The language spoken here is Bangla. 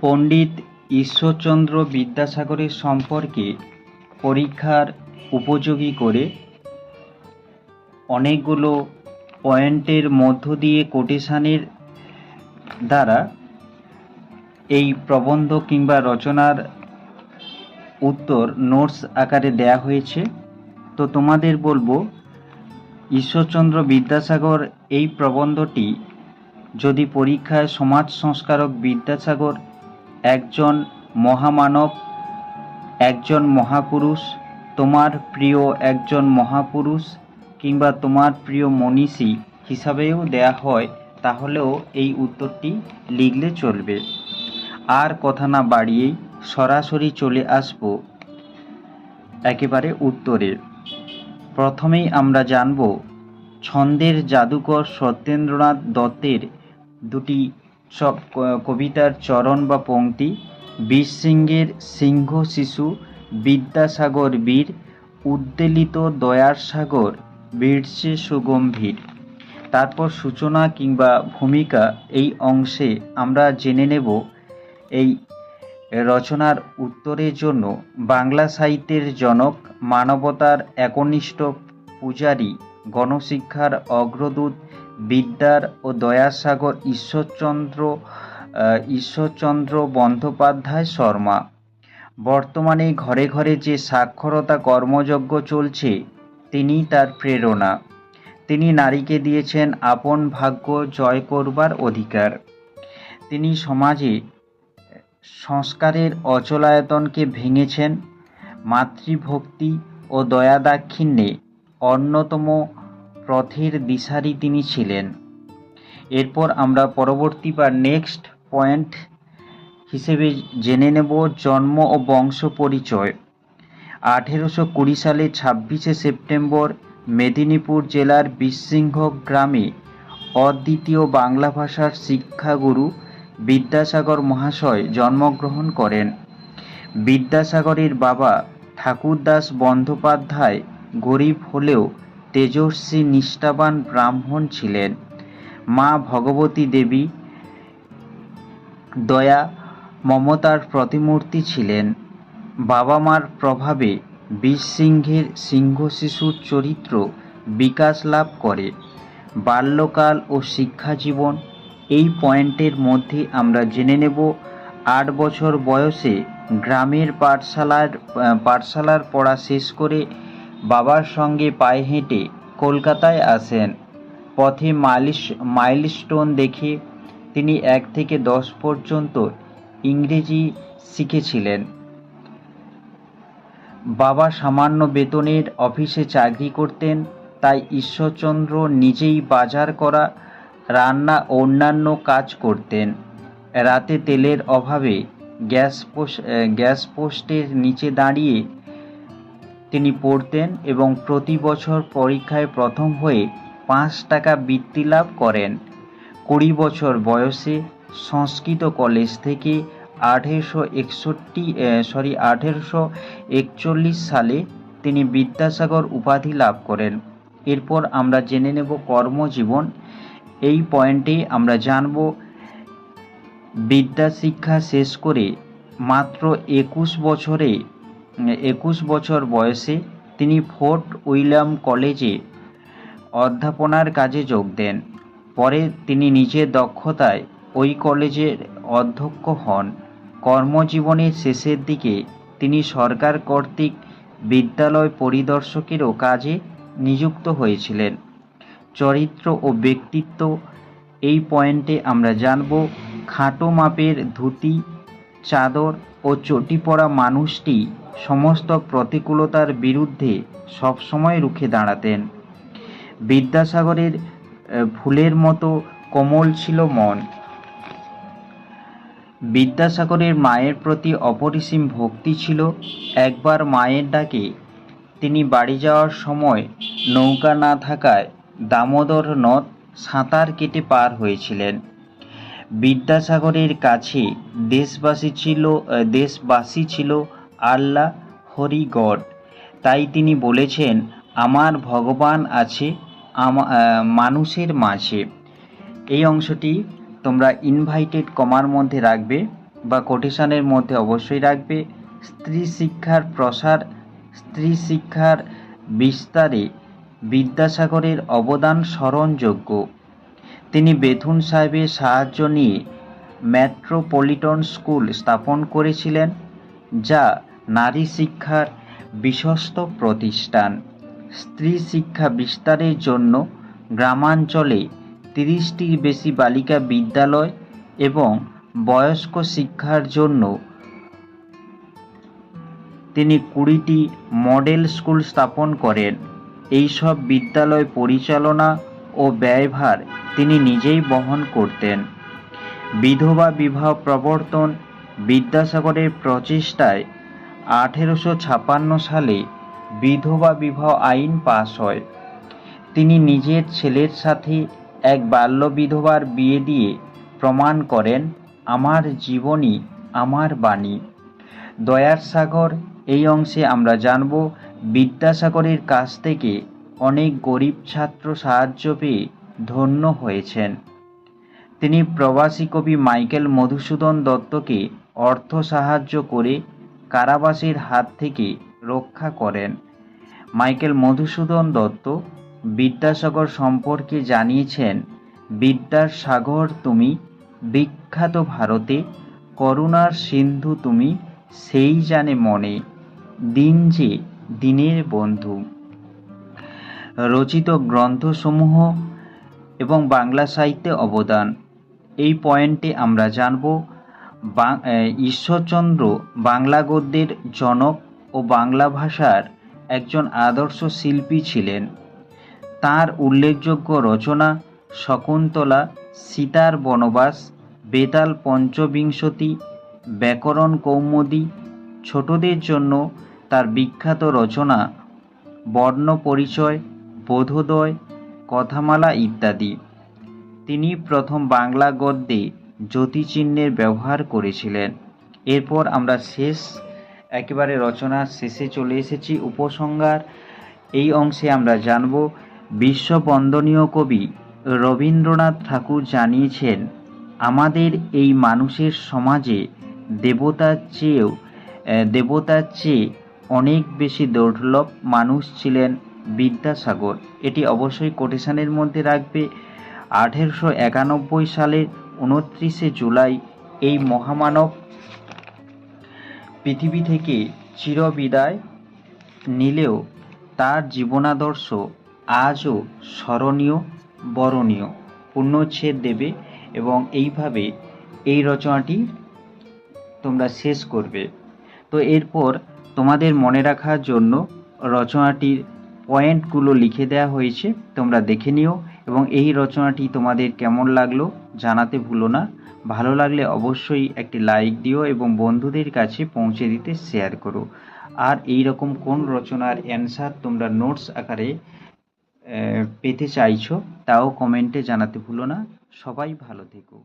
পণ্ডিত ঈশ্বরচন্দ্র বিদ্যাসাগরের সম্পর্কে পরীক্ষার উপযোগী করে অনেকগুলো পয়েন্টের মধ্য দিয়ে কোটেশানের দ্বারা এই প্রবন্ধ কিংবা রচনার উত্তর নোটস আকারে দেয়া হয়েছে। তো তোমাদের বলব, ঈশ্বরচন্দ্র বিদ্যাসাগর এই প্রবন্ধটি যদি পরীক্ষায় সমাজ সংস্কারক বিদ্যাসাগর একজন মহামানব, একজন মহাপুরুষ, তোমার প্রিয় একজন মহাপুরুষ কিংবা তোমার প্রিয় মনীষী হিসাবেও দেয়া হয়, তাহলেও এই উত্তরটি লিখলে চলবে। আর কথা না বাড়িয়েই সরাসরি চলে আসব একেবারে উত্তরে। প্রথমেই আমরা জানব, ছন্দের জাদুকর সত্যেন্দ্রনাথ দত্তের দুটি সব কবিতার চরণ বা পংক্তি, বীরসিংহের সিংহ শিশু, বিদ্যাসাগর বীর, উদ্বেলিত দয়ার সাগর বীরসে সুগম্ভীর। তারপর সূচনা কিংবা ভূমিকা এই অংশে আমরা জেনে নেব এই রচনার উত্তরের জন্য বাংলা সাহিত্যের জনক, মানবতার একনিষ্ঠ পূজারী, গণশিক্ষার অগ্রদূত বিদ্যার ও দয়াসাগর ঈশ্বরচন্দ্র ঈশ্বরচন্দ্র বন্দ্যোপাধ্যায় শর্মা। বর্তমানে ঘরে ঘরে যে সাক্ষরতা কর্মযজ্ঞ চলছে তিনি তার প্রেরণা। তিনি নারীকে দিয়েছেন আপন ভাগ্য জয় করবার অধিকার। তিনি সমাজে সংস্কারের অচলায়তনকে ভেঙেছেন, মাতৃভক্তি ও দয়া দাক্ষিণ্যে অন্যতম পথের দিশারি তিনি ছিলেন। এরপর আমরা পরবর্তী বা নেক্সট পয়েন্ট হিসেবে জেনে নেব জন্ম ও বংশ পরিচয়। আঠেরোশো কুড়ি সালে ছাব্বিশে সেপ্টেম্বর মেদিনীপুর জেলার বিশৃঙ্গ গ্রামে অদ্বিতীয় বাংলা ভাষার শিক্ষাগুরু বিদ্যাসাগর মহাশয় জন্মগ্রহণ করেন। বিদ্যাসাগরের বাবা ঠাকুরদাস বন্দ্যোপাধ্যায় গরিব হলেও তেজস্বী নিষ্ঠাবান ব্রাহ্মণ ছিলেন। মা ভগবতী দেবী দয়া মমতার প্রতিমূর্তি ছিলেন। বাবা মার প্রভাবে বীরসিংহের সিংহ শিশুর চরিত্র বিকাশ লাভ করে। বাল্যকাল ও শিক্ষাজীবন এই পয়েন্টের মধ্যে আমরা জেনে নেব আট বছর বয়সে গ্রামের পাঠশালার পাঠশালার পড়া শেষ করে বাবার সঙ্গে পায়ে হেঁটে কলকাতায় আসেন। পথে মাইলিস মাইলস্টোন দেখে তিনি এক থেকে দশ পর্যন্ত ইংরেজি শিখেছিলেন। বাবা সামান্য বেতনের অফিসে চাকরি করতেন, তাই ঈশ্বরচন্দ্র নিজেই বাজার করা, রান্না অন্যান্য কাজ করতেন। রাতে তেলের অভাবে গ্যাস পোস্ট গ্যাস পোস্টের নিচে দাঁড়িয়ে তিনি পড়তেন এবং প্রতি বছর পরীক্ষায় প্রথম হয়ে পাঁচ টাকা বৃত্তি লাভ করেন। কুড়ি বছর বয়সে সংস্কৃত কলেজ থেকে আঠেরোশো একষট্টি সরি, আঠেরোশো একচল্লিশ সালে তিনি বিদ্যাসাগর উপাধি লাভ করেন। এরপর আমরা জেনে নেব কর্মজীবন। এই পয়েন্টে আমরা জানব বিদ্যা শিক্ষা শেষ করে মাত্র একুশ বছরে একুশ বছর বয়সে তিনি ফোর্ট উইলিয়াম কলেজে অধ্যাপনার কাজে যোগ দেন। পরে তিনি নিজের দক্ষতায় ওই কলেজের অধ্যক্ষ হন। কর্মজীবনের শেষের দিকে তিনি সরকার কর্তৃক বিদ্যালয় পরিদর্শকেরও কাজে নিযুক্ত হয়েছিলেন। চরিত্র ও ব্যক্তিত্ব এই পয়েন্টে আমরা জানব, খাটো মাপের ধুতি, চাদর ও চটি পরা মানুষটি সমস্ত প্রতিকূলতার বিরুদ্ধে সবসময় রুখে দাঁড়াতেন। বিদ্যাসাগরের ফুলের মতো কোমল ছিল মন। বিদ্যাসাগরের মায়ের প্রতি অপরিসীম ভক্তি ছিল। একবার মায়ের ডাকে তিনি বাড়ি যাওয়ার সময় নৌকা না থাকায় দামোদর নদ সাঁতার কেটে পার হয়েছিলেন। বিদ্যাসাগরের কাছে দেশবাসী ছিল দেশবাসী ছিল আল্লাহ হরিগড তাই তিনি বলেছেন, আমার ভগবান আছে মানুষের মাঝে। এই অংশটি তোমরা ইনভাইটেড কমার মধ্যে রাখবে বা কোটেশনের মধ্যে অবশ্যই রাখবে। স্ত্রী শিক্ষার প্রসার, স্ত্রী শিক্ষার বিস্তারে বিদ্যাসাগরের অবদান স্মরণযোগ্য। তিনি বেথুন সাহেবের সাহায্য নিয়ে মেট্রোপলিটন স্কুল স্থাপন করেছিলেন। যা নারী শিক্ষার বিশ্বস্ত প্রতিষ্ঠান। স্ত্রী শিক্ষা বিস্তারের জন্য গ্রামাঞ্চলে তিরিশটির বেশি বালিকা বিদ্যালয় এবং বয়স্ক শিক্ষার জন্য তিনি কুড়িটি মডেল স্কুল স্থাপন করেন। এইসব বিদ্যালয় পরিচালনা ও ব্যয়ভার তিনি নিজেই বহন করতেন। বিধবা বিবাহ প্রবর্তন বিদ্যাসাগরের প্রচেষ্টায় আঠেরোশো ছাপান্ন সালে বিধবা বিবাহ আইন পাস হয়। তিনি নিজের ছেলের সাথে এক বাল্য বিধবার বিয়ে দিয়ে প্রমাণ করেন, আমার জীবনী আমার বাণী। দয়ার সাগর, এই অংশে আমরা জানব বিদ্যাসাগরের কাছ থেকে অনেক গরিব ছাত্র সাহায্য পেয়ে ধন্য হয়েছেন। তিনি প্রবাসী কবি মাইকেল মধুসূদন দত্তকে অর্থ সাহায্য করে কারাবাসীর হাত থেকে রক্ষা করেন। মাইকেল মধুসূদন দত্ত বিদ্যাসাগর সম্পর্কে জানিয়েছেন, বিদ্যার সাগর তুমি, বিখ্যাত ভারতে, করুণার সিন্ধু তুমি, সেই জানে মনে, দিন যে দিনের বন্ধু। রচিত গ্রন্থসমূহ এবং বাংলা সাহিত্যে অবদান। এই পয়েন্টে আমরা জানব ঈশ্বরচন্দ্র বাংলা গদ্যের জনক ও বাংলা ভাষার একজন আদর্শ শিল্পী ছিলেন। তার উল্লেখযোগ্য রচনা শকুন্তলা, সীতার বনবাস, বেতাল পঞ্চবিংশতি, ব্যাকরণ কৌমুদী, ছোটদের জন্য তার বিখ্যাত রচনা বর্ণ পরিচয়, বোধোদয়, কথামালা ইত্যাদি। তিনি প্রথম বাংলা গদ্যে জ্যোতিচিহ্নের ব্যবহার করেছিলেন। এরপর আমরা শেষ, একেবারে রচনার শেষে চলে এসেছি উপসংহার। এই অংশে আমরা জানব, বিশ্ববন্দনীয় কবি রবীন্দ্রনাথ ঠাকুর জানিয়েছেন, আমাদের এই মানুষের সমাজে দেবতার চেয়েও দেবতার চেয়ে অনেক বেশি দুর্লভ মানুষ ছিলেন বিদ্যাসাগর। এটি অবশ্যই কোটেশনের মধ্যে রাখবে। আঠেরোশো একানব্বই সালের উনত্রিশে জুলাই এই মহামানব পৃথিবী থেকে চিরবিদায় নিলেও তার জীবনাদর্শ আজও স্মরণীয়, বরণীয় পূর্ণচ্ছেদ দেবে এবং এইভাবে এই রচনাটি তোমরা শেষ করবে। তো এরপর তোমাদের মনে রাখার জন্য রচনাটির পয়েন্টগুলো লিখে দেওয়া হয়েছে, তোমরা দেখে নিও। এবং এই রচনাটি তোমাদের কেমন লাগল জানাতে ভুলো না। ভালো লাগলে অবশ্যই একটি লাইক দিও এবং বন্ধুদের কাছে পৌঁছে দিতে শেয়ার করো। আর এই রকম কোন রচনার অ্যান্সার তোমরা নোটস আকারে পেতে চাইছো, তাও কমেন্টে জানাতে ভুলো না। সবাই ভালো থেকো।